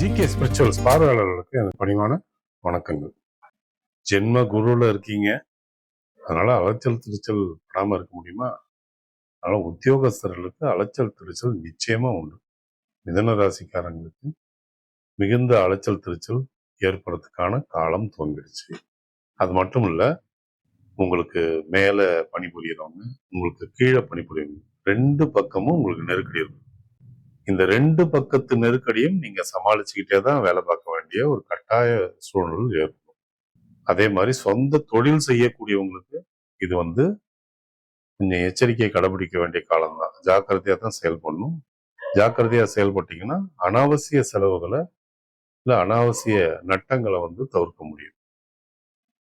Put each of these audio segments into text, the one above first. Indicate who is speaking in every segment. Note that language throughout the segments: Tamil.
Speaker 1: ஜிகே ஸ்பிரிச்சுவல்ஸ் பார்வையாளர்களுக்கு எனக்கு பணிவான வணக்கங்கள். ஜென்ம குருவில் இருக்கீங்க. அதனால் அலைச்சல் திருச்சல் படாமல் இருக்க முடியுமா? அதனால் உத்தியோகஸ்தர்களுக்கு அலைச்சல் திருச்சல் நிச்சயமாக உண்டு. மிதன ராசிக்காரங்களுக்கு மிகுந்த அலைச்சல் திருச்சல் ஏற்படுறதுக்கான காலம் துவங்கிடுச்சு அது மட்டும் இல்லை உங்களுக்கு மேலே பணிபுரியறவங்க உங்களுக்கு கீழே பணிபுரியவங்க ரெண்டு பக்கமும் உங்களுக்கு நெருக்கடி இருக்கும். இந்த ரெண்டு பக்கத்து நெருக்கடியும் நீங்க சமாளிச்சுக்கிட்டே தான் வேலை பார்க்க வேண்டிய ஒரு கட்டாய சூழ்நிலை ஏற்படும். அதே மாதிரி சொந்த தொழில் செய்யக்கூடியவங்களுக்கு இது வந்து கொஞ்சம் எச்சரிக்கையை கடைபிடிக்க வேண்டிய காலம்தான் ஜாக்கிரதையா தான் செயல்படணும் ஜாக்கிரதையா செயல்பட்டீங்கன்னா அனாவசிய செலவுகளை இல்ல அனாவசிய நட்டங்களை வந்து தவிர்க்க முடியும்.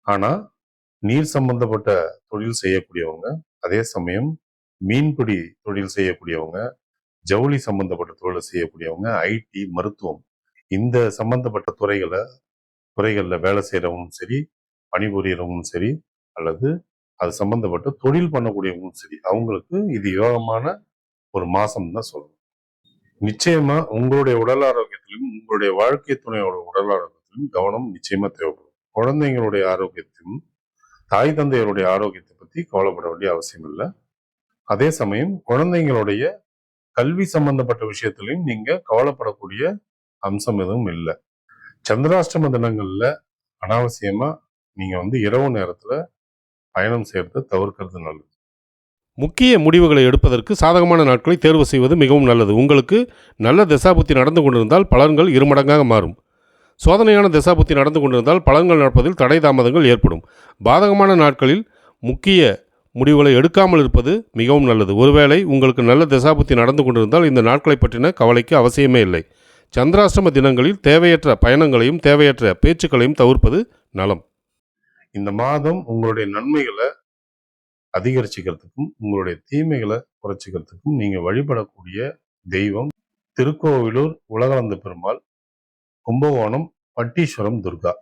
Speaker 1: ஆனா நீர் சம்பந்தப்பட்ட தொழில் செய்யக்கூடியவங்க அதே சமயம் மீன்பிடி தொழில் செய்யக்கூடியவங்க ஜவுளி சம்பந்தப்பட்ட தொழிலை செய்யக்கூடியவங்க ஐடி மருத்துவம் இந்த சம்பந்தப்பட்ட துறைகளை துறைகளில் வேலை செய்கிறவங்களும் சரி பணிபுரியறவங்களும் சரி அல்லது அது சம்பந்தப்பட்ட தொழில் பண்ணக்கூடியவங்களும் சரி அவங்களுக்கு இது யோகமான ஒரு மாசம் தான் சொல்லணும். நிச்சயமா உங்களுடைய உடல் ஆரோக்கியத்திலும் உங்களுடைய வாழ்க்கை துணையோட உடல் ஆரோக்கியத்திலும் கவனம் நிச்சயமா தேவைப்படும். குழந்தைங்களுடைய ஆரோக்கியத்திலும் தாய் தந்தையருடைய ஆரோக்கியத்தை பத்தி கவலைப்பட வேண்டிய அவசியம் இல்லை. அதே சமயம் குழந்தைங்களுடைய கல்வி சம்பந்தப்பட்ட விஷயத்திலையும் நீங்க கவலைப்படக்கூடிய அம்சம் எதுவும் இல்லை. சந்திராஷ்டம தினங்கள்ல அனாவசியமா நீங்க வந்து இரவு நேரத்துல பயணம் செய்யறதை தவிர்க்கிறது நல்லது.
Speaker 2: முக்கிய முடிவுகளை எடுப்பதற்கு சாதகமான நாட்களை தேர்வு செய்வது மிகவும் நல்லது. உங்களுக்கு நல்ல தசாபுத்தி நடந்து கொண்டிருந்தால் பலன்கள் இருமடங்காக மாறும். சோதனையான தசாபுத்தி நடந்து கொண்டிருந்தால் பலன்கள் நடப்பதில் தடை தாமதங்கள் ஏற்படும். பாதகமான நாட்களில் முக்கிய முடிவுகளை எடுக்காமல் இருப்பது மிகவும் நல்லது. ஒருவேளை உங்களுக்கு நல்ல தசாபுத்தி நடந்து கொண்டிருந்தால் இந்த நாட்களை பற்றின கவலைக்கு அவசியமே இல்லை. சந்திராஷ்டம தினங்களில் தேவையற்ற பயணங்களையும் தேவையற்ற பேச்சுக்களையும் தவிர்ப்பது நலம்.
Speaker 1: இந்த மாதம் உங்களுடைய நன்மைகளை அதிகரிச்சுக்கிறதுக்கும் உங்களுடைய தீமைகளை குறைச்சிக்கிறதுக்கும் நீங்கள் வழிபடக்கூடிய தெய்வம் திருக்கோவிலூர் உலகளந்த பெருமாள் கும்பகோணம் பட்டீஸ்வரம் துர்கா.